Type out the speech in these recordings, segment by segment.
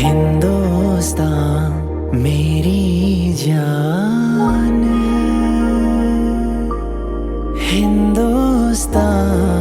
हिंदुस्तान मेरी जान हिंदुस्तान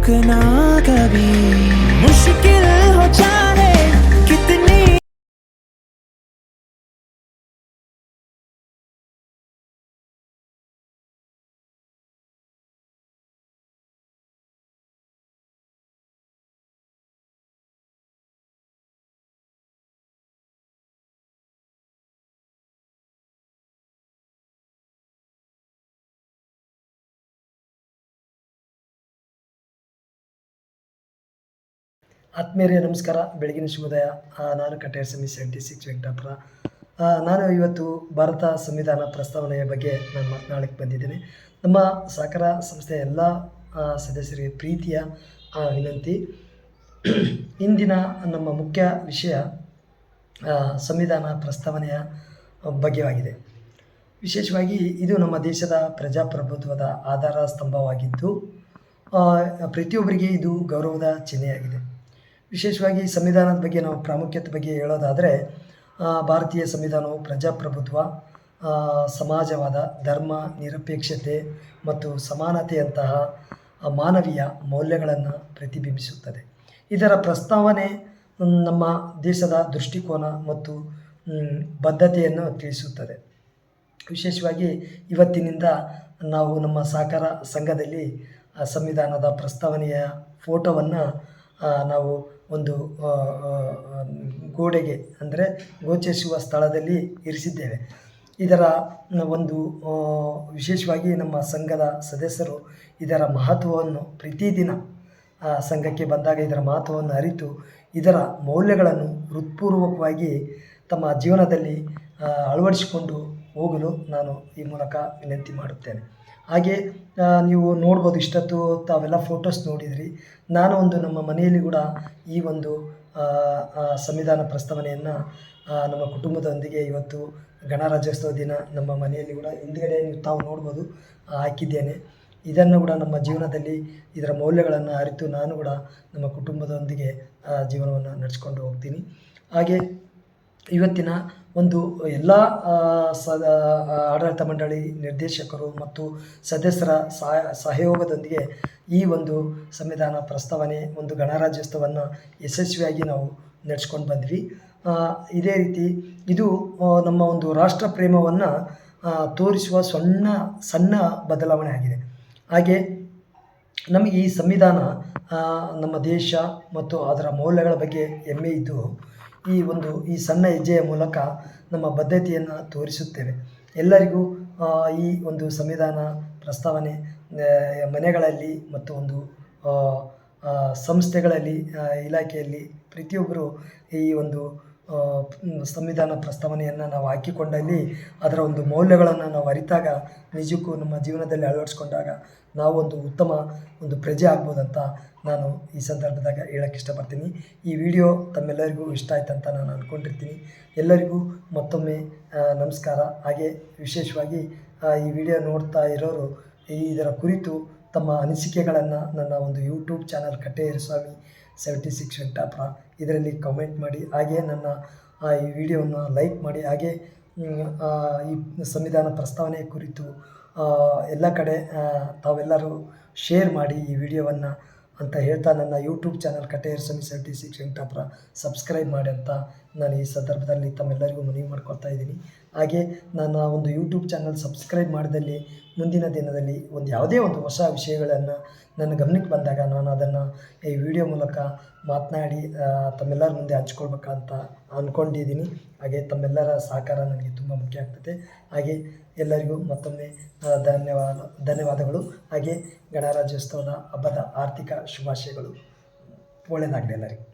रुकना कभी ಆತ್ಮೀಯರೇ, ನಮಸ್ಕಾರ. ಬೆಳಗಿನ ಶುಭೋದಯ ನಾನು ಕಟೇರ್ ಸಮಿ ಸೆವೆಂಟಿ ಸಿಕ್ಸ್ ವೆಂಕಟಾಪುರ ನಾನು ಇವತ್ತು ಭಾರತ ಸಂವಿಧಾನ ಪ್ರಸ್ತಾವನೆಯ ಬಗ್ಗೆ ನಾನು ಮಾತನಾಡಕ್ಕೆ ಬಂದಿದ್ದೇನೆ. ನಮ್ಮ ಸಹಕಾರ ಸಂಸ್ಥೆಯ ಎಲ್ಲ ಸದಸ್ಯರಿಗೆ ಪ್ರೀತಿಯ ವಿನಂತಿ. ಇಂದಿನ ನಮ್ಮ ಮುಖ್ಯ ವಿಷಯ ಸಂವಿಧಾನ ಪ್ರಸ್ತಾವನೆಯ ಬಗ್ಗೆವಾಗಿದೆ. ವಿಶೇಷವಾಗಿ ಇದು ನಮ್ಮ ದೇಶದ ಪ್ರಜಾಪ್ರಭುತ್ವದ ಆಧಾರ ಸ್ತಂಭವಾಗಿದ್ದು ಪ್ರತಿಯೊಬ್ಬರಿಗೆ ಇದು ಗೌರವದ ಚಿಹ್ನೆಯಾಗಿದೆ. ವಿಶೇಷವಾಗಿ ಸಂವಿಧಾನದ ಬಗ್ಗೆ ನಾವು ಪ್ರಾಮುಖ್ಯತೆ ಬಗ್ಗೆ ಹೇಳೋದಾದರೆ ಭಾರತೀಯ ಸಂವಿಧಾನವು ಪ್ರಜಾಪ್ರಭುತ್ವ ಸಮಾಜವಾದ ಧರ್ಮ, ನಿರಪೇಕ್ಷತೆ ಮತ್ತು ಸಮಾನತೆಯಂತಹ ಮಾನವೀಯ ಮೌಲ್ಯಗಳನ್ನು ಪ್ರತಿಬಿಂಬಿಸುತ್ತದೆ. ಇದರ ಪ್ರಸ್ತಾವನೆ ನಮ್ಮ ದೇಶದ ದೃಷ್ಟಿಕೋನ ಮತ್ತು ಬದ್ಧತೆಯನ್ನು ತಿಳಿಸುತ್ತದೆ. ವಿಶೇಷವಾಗಿ ಇವತ್ತಿನಿಂದ ನಾವು ನಮ್ಮ ಸಹಕಾರ ಸಂಘದಲ್ಲಿ ಸಂವಿಧಾನದ ಪ್ರಸ್ತಾವನೆಯ ಫೋಟೋವನ್ನು ನಾವು ಒಂದು ಗೋಡೆಗೆ ಅಂದರೆ ಗೋಚರಿಸುವ ಸ್ಥಳದಲ್ಲಿ ಇರಿಸಿದ್ದೇವೆ. ಇದರ ಒಂದು ವಿಶೇಷವಾಗಿ ನಮ್ಮ ಸಂಘದ ಸದಸ್ಯರು ಇದರ ಮಹತ್ವವನ್ನು ಪ್ರತಿದಿನ ಸಂಘಕ್ಕೆ ಬಂದಾಗ ಇದರ ಮಹತ್ವವನ್ನು ಅರಿತು ಇದರ ಮೌಲ್ಯಗಳನ್ನು ಹೃತ್ಪೂರ್ವಕವಾಗಿ ತಮ್ಮ ಜೀವನದಲ್ಲಿ ಅಳವಡಿಸಿಕೊಂಡು ಹೋಗಲು ನಾನು ಈ ಮೂಲಕ ವಿನಂತಿ ಮಾಡುತ್ತೇನೆ. ಹಾಗೆ ನೀವು ನೋಡ್ಬೋದು ಇಷ್ಟೊತ್ತು ತಾವೆಲ್ಲ ಫೋಟೋಸ್ ನೋಡಿದ್ರಿ. ನಾನು ಒಂದು ನಮ್ಮ ಮನೆಯಲ್ಲಿ ಕೂಡ ಈ ಒಂದು ಸಂವಿಧಾನ ಪ್ರಸ್ತಾವನೆಯನ್ನು ನಮ್ಮ ಕುಟುಂಬದೊಂದಿಗೆ ಇವತ್ತು ಗಣರಾಜ್ಯೋತ್ಸವ ದಿನ ನಮ್ಮ ಮನೆಯಲ್ಲಿ ಕೂಡ ಹಿಂದ್ಗಡೆ ನೀವು ತಾವು ನೋಡ್ಬೋದು ಹಾಕಿದ್ದೇನೆ. ಇದನ್ನು ಕೂಡ ನಮ್ಮ ಜೀವನದಲ್ಲಿ ಇದರ ಮೌಲ್ಯಗಳನ್ನು ಅರಿತು ನಾನು ಕೂಡ ನಮ್ಮ ಕುಟುಂಬದೊಂದಿಗೆ ಜೀವನವನ್ನು ನಡೆಸ್ಕೊಂಡು ಹೋಗ್ತೀನಿ. ಹಾಗೆ, ಇವತ್ತಿನ ಒಂದು ಎಲ್ಲ ಸದ ಆಡಳಿತ ಮಂಡಳಿ ನಿರ್ದೇಶಕರು ಮತ್ತು ಸದಸ್ಯರ ಸಹ, ಸಹಯೋಗದೊಂದಿಗೆ ಈ ಒಂದು ಸಂವಿಧಾನ ಪ್ರಸ್ತಾವನೆ, ಒಂದು ಗಣರಾಜ್ಯೋತ್ಸವವನ್ನು ಯಶಸ್ವಿಯಾಗಿ ನಾವು ನಡೆಸ್ಕೊಂಡು ಬಂದ್ವಿ. ಇದೇ ರೀತಿ ಇದು ನಮ್ಮ ಒಂದು ರಾಷ್ಟ್ರ ಪ್ರೇಮವನ್ನು ತೋರಿಸುವ ಸಣ್ಣ ಸಣ್ಣ ಬದಲಾವಣೆ ಆಗಿದೆ. ಹಾಗೆ ನಮಗೆ ಈ ಸಂವಿಧಾನ ನಮ್ಮ ದೇಶ ಮತ್ತು ಅದರ ಮೌಲ್ಯಗಳ ಬಗ್ಗೆ ಹೆಮ್ಮೆ ಇದ್ದು ಈ ಒಂದು, ಈ ಸಣ್ಣ ಹೆಜ್ಜೆಯ ಮೂಲಕ ನಮ್ಮ ಬದ್ಧತೆಯನ್ನು ತೋರಿಸುತ್ತೇವೆ. ಎಲ್ಲರಿಗೂ ಈ ಒಂದು ಸಂವಿಧಾನ ಪ್ರಸ್ತಾವನೆ ಮನೆಗಳಲ್ಲಿ ಮತ್ತು ಒಂದು ಸಂಸ್ಥೆಗಳಲ್ಲಿ ಇಲಾಖೆಯಲ್ಲಿ ಪ್ರತಿಯೊಬ್ಬರು ಈ ಒಂದು ಸಂವಿಧಾನ ಪ್ರಸ್ತಾವನೆಯನ್ನು ನಾವು ಹಾಕಿಕೊಂಡಲ್ಲಿ ಅದರ ಒಂದು ಮೌಲ್ಯಗಳನ್ನು ನಾವು ಅರಿತಾಗ ನಿಜಕ್ಕೂ ನಮ್ಮ ಜೀವನದಲ್ಲಿ ಅಳವಡಿಸ್ಕೊಂಡಾಗ ನಾವು ಒಂದು ಉತ್ತಮ ಒಂದು ಪ್ರಜೆ ಆಗ್ಬೋದಂತ ನಾನು ಈ ಸಂದರ್ಭದಾಗ ಹೇಳಕ್ಕೆ ಇಷ್ಟಪಡ್ತೀನಿ. ಈ ವಿಡಿಯೋ ತಮ್ಮೆಲ್ಲರಿಗೂ ಇಷ್ಟ ಆಯ್ತು ಅಂತ ನಾನು ಅಂದ್ಕೊಂಡಿರ್ತೀನಿ ಎಲ್ಲರಿಗೂ ಮತ್ತೊಮ್ಮೆ ನಮಸ್ಕಾರ. ಹಾಗೆ ವಿಶೇಷವಾಗಿ ಈ ವಿಡಿಯೋ ನೋಡ್ತಾ ಇರೋರು ಇದರ ಕುರಿತು ತಮ್ಮ ಅನಿಸಿಕೆಗಳನ್ನು ನನ್ನ ಒಂದು ಯೂಟ್ಯೂಬ್ ಚಾನಲ್ ಕಟ್ಟೆಯರು ಸ್ವಾಮಿ ಸೆವೆಂಟಿ ಸಿಕ್ಸ್ ವೆಂಕಟಾಪುರ ಇದರಲ್ಲಿ ಕಮೆಂಟ್ ಮಾಡಿ, ಹಾಗೆ ನನ್ನ ಈ ವಿಡಿಯೋವನ್ನು ಲೈಕ್ ಮಾಡಿ, ಹಾಗೆ ಈ ಸಂವಿಧಾನ ಪ್ರಸ್ತಾವನೆ ಕುರಿತು ಎಲ್ಲ ಕಡೆ ತಾವೆಲ್ಲರೂ ಶೇರ್ ಮಾಡಿ ಈ ವಿಡಿಯೋವನ್ನು ಅಂತ ಹೇಳ್ತಾ ನನ್ನ YouTube channel Kateri Swami seventy six Venkatapura subscribe ಮಾಡಿ ಅಂತ ನಾನು ಈ ಸಂದರ್ಭದಲ್ಲಿ ತಮ್ಮೆಲ್ಲರಿಗೂ ಮನವಿ ಮಾಡ್ಕೊಳ್ತಾ ಇದ್ದೀನಿ. ಹಾಗೆ ನನ್ನ ಒಂದು ಯೂಟ್ಯೂಬ್ ಚಾನಲ್ ಸಬ್ಸ್ಕ್ರೈಬ್ ಮಾಡಿದಲ್ಲಿ ಮುಂದಿನ ದಿನದಲ್ಲಿ ಒಂದು ಯಾವುದೇ ಒಂದು ಹೊಸ ವಿಷಯಗಳನ್ನು ನನ್ನ ಗಮನಕ್ಕೆ ಬಂದಾಗ ನಾನು ಅದನ್ನು ಈ ವಿಡಿಯೋ ಮೂಲಕ ಮಾತನಾಡಿ ತಮ್ಮೆಲ್ಲರ ಮುಂದೆ ಹಂಚ್ಕೊಳ್ಬೇಕಂತ ಅಂದ್ಕೊಂಡಿದ್ದೀನಿ ಹಾಗೆ ತಮ್ಮೆಲ್ಲರ ಸಹಕಾರ ನನಗೆ ತುಂಬ ಮುಖ್ಯ ಆಗ್ತದೆ. ಹಾಗೆ ಎಲ್ಲರಿಗೂ ಮತ್ತೊಮ್ಮೆ ಧನ್ಯವಾದ, ಧನ್ಯವಾದಗಳು. ಹಾಗೆ ಗಣರಾಜ್ಯೋತ್ಸವದ ಹಬ್ಬದ ಆರ್ಥಿಕ ಶುಭಾಶಯಗಳು. ಒಳ್ಳೆಯದಾಗಲಿ ಎಲ್ಲರಿಗೂ.